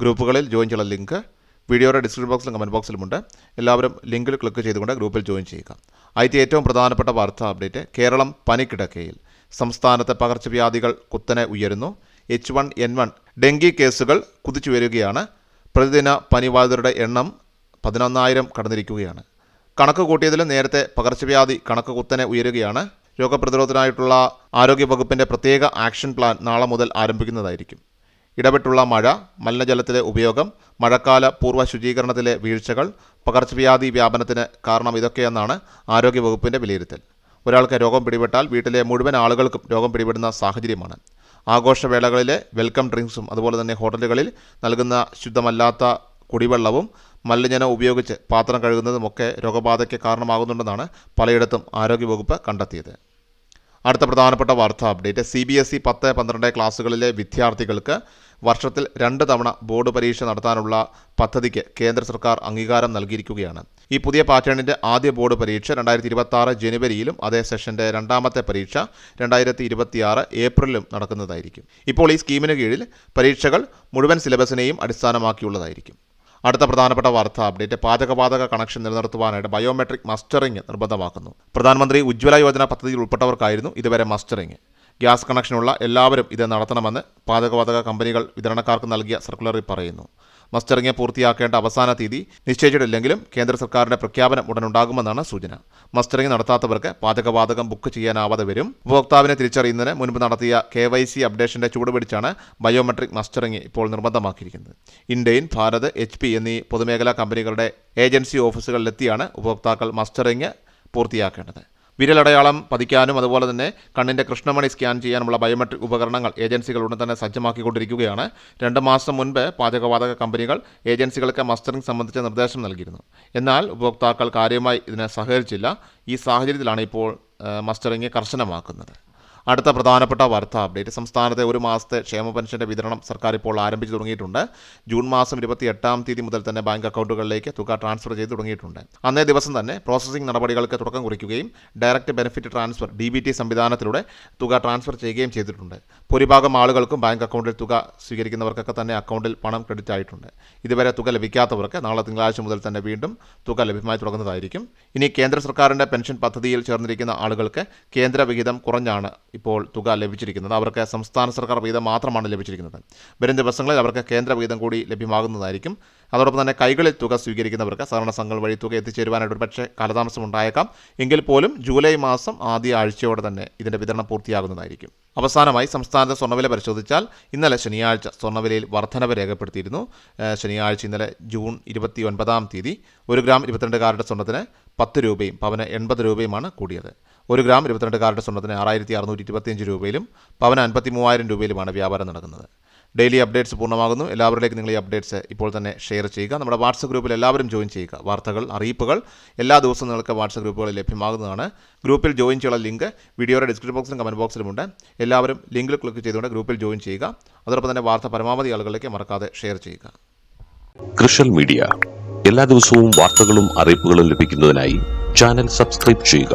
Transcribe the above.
ഗ്രൂപ്പുകളിൽ ജോയിൻ ചെയ്യാനുള്ള ലിങ്ക് വീഡിയോയുടെ ഡിസ്ക്രിപ്ഷൻ ബോക്സിലും കമന്റ് ബോക്സിലുമുണ്ട്. എല്ലാവരും ലിങ്കിൽ ക്ലിക്ക് ചെയ്തുകൊണ്ട് ഗ്രൂപ്പിൽ ജോയിൻ ചെയ്യുക. ആദ്യത്തെ ഏറ്റവും പ്രധാനപ്പെട്ട വാർത്താ അപ്ഡേറ്റ് കേരളം പനിക്കിടക്കയിൽ. സംസ്ഥാനത്തെ പകർച്ചവ്യാധികൾ കുത്തനെ ഉയരുന്നു. H one N one dengue കേസുകൾ കുതിച്ചു വരികയാണ്. പ്രതിദിന പനിബാധിതരുടെ എണ്ണം പതിനൊന്നായിരം കടന്നിരിക്കുകയാണ്. കണക്ക് കൂട്ടിയതിലും നേരത്തെ പകർച്ചവ്യാധി കണക്ക് കുത്തനെ ഉയരുകയാണ്. രോഗപ്രതിരോധത്തിനായിട്ടുള്ള ആരോഗ്യവകുപ്പിന്റെ പ്രത്യേക ആക്ഷൻ പ്ലാൻ നാളെ മുതൽ ആരംഭിക്കുന്നതായിരിക്കും. ഇടപെട്ടുള്ള മഴ മലിനജലത്തിലെ ഉപയോഗം മഴക്കാല പൂർവ ശുചീകരണത്തിലെ വീഴ്ചകൾ പകർച്ചവ്യാധി വ്യാപനത്തിന് കാരണം ഇതൊക്കെയെന്നാണ് ആരോഗ്യവകുപ്പിന്റെ വിലയിരുത്തൽ. ഒരാൾക്ക് രോഗം പിടിപെട്ടാൽ വീട്ടിലെ മുഴുവൻ ആളുകൾക്കും രോഗം പിടിപെടുന്ന സാഹചര്യമാണ്. ആഘോഷവേളകളിലെ വെൽക്കം ഡ്രിങ്ക്സും അതുപോലെ തന്നെ ഹോട്ടലുകളിൽ നൽകുന്ന ശുദ്ധമല്ലാത്ത കുടിവെള്ളവും മലിനജനം ഉപയോഗിച്ച് പാത്രം കഴുകുന്നതുമൊക്കെ രോഗബാധയ്ക്ക് കാരണമാകുന്നുണ്ടെന്നാണ് പലയിടത്തും ആരോഗ്യവകുപ്പ് കണ്ടെത്തിയത്. അടുത്ത പ്രധാനപ്പെട്ട വാർത്താ update. C B S E പത്ത് പന്ത്രണ്ട് ക്ലാസ്സുകളിലെ വിദ്യാർത്ഥികൾക്ക് വർഷത്തിൽ രണ്ട് തവണ ബോർഡ് പരീക്ഷ നടത്താനുള്ള പദ്ധതിക്ക് കേന്ദ്ര സർക്കാർ അംഗീകാരം നൽകിയിരിക്കുകയാണ്. ഈ പുതിയ പാറ്റേണിന്റെ ആദ്യ ബോർഡ് പരീക്ഷ രണ്ടായിരത്തി ഇരുപത്തി ജനുവരിയിലും അതേ സെഷന്റെ രണ്ടാമത്തെ പരീക്ഷ രണ്ടായിരത്തി ഇരുപത്തിയാറ് ഏപ്രിലും നടക്കുന്നതായിരിക്കും. ഇപ്പോൾ ഈ സ്കീമിന് കീഴിൽ പരീക്ഷകൾ മുഴുവൻ സിലബസിനെയും അടിസ്ഥാനമാക്കിയുള്ളതായിരിക്കും. അടുത്ത പ്രധാനപ്പെട്ട വാർത്താ അപ്ഡേറ്റ് പാചകവാതക കണക്ഷൻ നിലനിർത്തുവാനായിട്ട് ബയോമെട്രിക് മസ്റ്ററിംഗ് നിർബന്ധമാക്കുന്നു. പ്രധാനമന്ത്രി ഉജ്ജ്വല യോജന പദ്ധതിയിൽ ഉൾപ്പെട്ടവർക്കായിരുന്നു ഇതുവരെ മസ്റ്ററിംഗ്. ഗ്യാസ് കണക്ഷനുള്ള എല്ലാവരും ഇത് നടത്തണമെന്ന് പാചകവാതക കമ്പനികൾ വിതരണക്കാർക്ക് നൽകിയ സർക്കുലറിൽ പറയുന്നു. മസ്റ്ററിംഗ് പൂർത്തിയാക്കേണ്ട അവസാന തീയതി നിശ്ചയിച്ചിട്ടില്ലെങ്കിലും കേന്ദ്ര സർക്കാരിന്റെ പ്രഖ്യാപനം ഉടനുണ്ടാകുമെന്നാണ് സൂചന. മസ്റ്ററിംഗ് നടത്താത്തവർക്ക് പാചകവാതകം ബുക്ക് ചെയ്യാനാവാതെ വരും. ഉപഭോക്താവിനെ തിരിച്ചറിയുന്നതിന് മുൻപ് നടത്തിയ കെ വൈ സി അപ്ഡേഷന്റെ ചൂടുപിടിച്ചാണ് ബയോമെട്രിക് മസ്റ്ററിംഗ് ഇപ്പോൾ നിർബന്ധമാക്കിയിരിക്കുന്നത്. ഇന്ത്യൻ ഭാരത് എച്ച് പി എന്നീ പൊതുമേഖലാ കമ്പനികളുടെ ഏജൻസി ഓഫീസുകളിലെത്തിയാണ് ഉപഭോക്താക്കൾ മസ്റ്ററിംഗ് പൂർത്തിയാക്കേണ്ടത്. വിരലടയാളം പതിക്കാനും അതുപോലെ തന്നെ കണ്ണിന്റെ കൃഷ്ണമണി സ്കാൻ ചെയ്യാനുമുള്ള ബയോമെട്രിക് ഉപകരണങ്ങൾ ഏജൻസികൾ ഉടൻ തന്നെ സജ്ജമാക്കിക്കൊണ്ടിരിക്കുകയാണ്. രണ്ട് മാസം മുൻപ് പാചകവാതക കമ്പനികൾ ഏജൻസികൾക്ക് മസ്റ്ററിംഗ് സംബന്ധിച്ച നിർദ്ദേശം നൽകിയിരുന്നു. എന്നാൽ ഉപഭോക്താക്കൾ കാര്യമായി ഇതിനെ സഹകരിച്ചില്ല. ഈ സാഹചര്യത്തിലാണ് ഇപ്പോൾ മസ്റ്ററിംഗ് കർശനമാക്കുന്നത്. അടുത്ത പ്രധാനപ്പെട്ട വാർത്താ അപ്ഡേറ്റ്. സംസ്ഥാനത്തെ ഒരു മാസത്തെ ക്ഷേമ പെൻഷന്റെ വിതരണം സർക്കാർ ഇപ്പോൾ ആരംഭിച്ചു തുടങ്ങിയിട്ടുണ്ട്. ജൂൺ മാസം ഇരുപത്തി എട്ടാം തീയതി മുതൽ തന്നെ ബാങ്ക് അക്കൗണ്ടുകളിലേക്ക് തുക ട്രാൻസ്ഫർ ചെയ്ത് തുടങ്ങിയിട്ടുണ്ട്. അന്നേ ദിവസം തന്നെ പ്രോസസ്സിംഗ് നടപടികൾക്ക് തുടക്കം കുറിക്കുകയും direct benefit transfer D B T സംവിധാനത്തിലൂടെ തുക ട്രാൻസ്ഫർ ചെയ്യുകയും ചെയ്തിട്ടുണ്ട്. ഭൂരിഭാഗം ആളുകൾക്കും ബാങ്ക് അക്കൗണ്ടിൽ തുക സ്വീകരിക്കുന്നവർക്കൊക്കെ തന്നെ അക്കൗണ്ടിൽ പണം ക്രെഡിറ്റ് ആയിട്ടുണ്ട്. ഇതുവരെ തുക ലഭിക്കാത്തവർക്ക് നാളെ തിങ്കളാഴ്ച മുതൽ തന്നെ വീണ്ടും തുക ലഭ്യമായി തുടങ്ങുന്നതായിരിക്കും. ഇനി കേന്ദ്ര സർക്കാരിന്റെ പെൻഷൻ പദ്ധതിയിൽ ചേർന്നിരിക്കുന്ന ആളുകൾക്ക് കേന്ദ്ര വിഹിതം കുറഞ്ഞാണ് ഇപ്പോൾ തുക ലഭിച്ചിരിക്കുന്നത്. അവർക്ക് സംസ്ഥാന സർക്കാർ വീതം മാത്രമാണ് ലഭിച്ചിരിക്കുന്നത്. വരും ദിവസങ്ങളിൽ അവർക്ക് കേന്ദ്ര വീതം കൂടി ലഭ്യമാകുന്നതായിരിക്കും. അതോടൊപ്പം തന്നെ കൈകളിൽ തുക സ്വീകരിക്കുന്നവർക്ക് സഹകരണ സംഘങ്ങൾ വഴി തുക എത്തിച്ചേരുവാനായിട്ട് ഒരുപക്ഷെ കാലതാമസം ഉണ്ടായേക്കാം. എങ്കിൽ പോലും ജൂലൈ മാസം ആദ്യ ആഴ്ചയോടെ തന്നെ ഇതിന്റെ വിതരണം പൂർത്തിയാകുന്നതായിരിക്കും. അവസാനമായി സംസ്ഥാനത്തെ സ്വർണവില പരിശോധിച്ചാൽ ഇന്നലെ ശനിയാഴ്ച സ്വർണവിലയിൽ വർധനവ് രേഖപ്പെടുത്തിയിരുന്നു. ശനിയാഴ്ച ഇന്നലെ ജൂൺ ഇരുപത്തി ഒൻപതാം തീയതി ഒരു ഗ്രാം ഇരുപത്തിരണ്ട് കാരുടെ സ്വർണത്തിന് പത്ത് രൂപയും പവന് എൺപത് രൂപയുമാണ് കൂടിയത്. ഒരു ഗ്രാം ഇരുപത്തിരണ്ട് കാരറ്റ് സ്വർണത്തിന് ആറായിരത്തി അറുന്നൂറ്റി ഇരുപത്തിയഞ്ച് രൂപയിലും പവന് അൻപത്തി മൂവായിരം രൂപയിലുമാണ് വ്യാപാരം നടക്കുന്നത്. ഡെയിലി അപ്ഡേറ്റ്സ് പൂർണമാകുന്നു. എല്ലാവരിലേക്കും നിങ്ങൾ ഈ അപ്ഡേറ്റ്സ് ഇപ്പോൾ തന്നെ ഷെയർ ചെയ്യുക. നമ്മുടെ വാട്സപ്പ് ഗ്രൂപ്പിൽ എല്ലാവരും ജോയിൻ ചെയ്യുക. വാർത്തകൾ അറിയിപ്പുകൾ എല്ലാ ദിവസവും നിങ്ങൾക്ക് വാട്സപ്പ് ഗ്രൂപ്പുകളിൽ ലഭ്യമാകുന്നതാണ്. ഗ്രൂപ്പിൽ ജോയിൻ ചെയ്യാനുള്ള ലിങ്ക് വീഡിയോയുടെ ഡിസ്ക്രിപ്ഷൻ ബോക്സിലും കമന്റ് ബോക്സിലുമുണ്ട് എല്ലാവരും ലിങ്കിൽ ക്ലിക്ക് ചെയ്തുകൊണ്ട് ഗ്രൂപ്പിൽ ജോയിൻ ചെയ്യുക. അതോടൊപ്പം തന്നെ വാർത്ത പരമാവധി ആളുകളിലേക്ക് മറക്കാതെ ഷെയർ ചെയ്യുക. കൃഷൽ മീഡിയ എല്ലാ ദിവസവും വാർത്തകളും അറിയിപ്പുകളും ലഭിക്കുന്നതിനായി ചാനൽ സബ്സ്ക്രൈബ് ചെയ്യുക.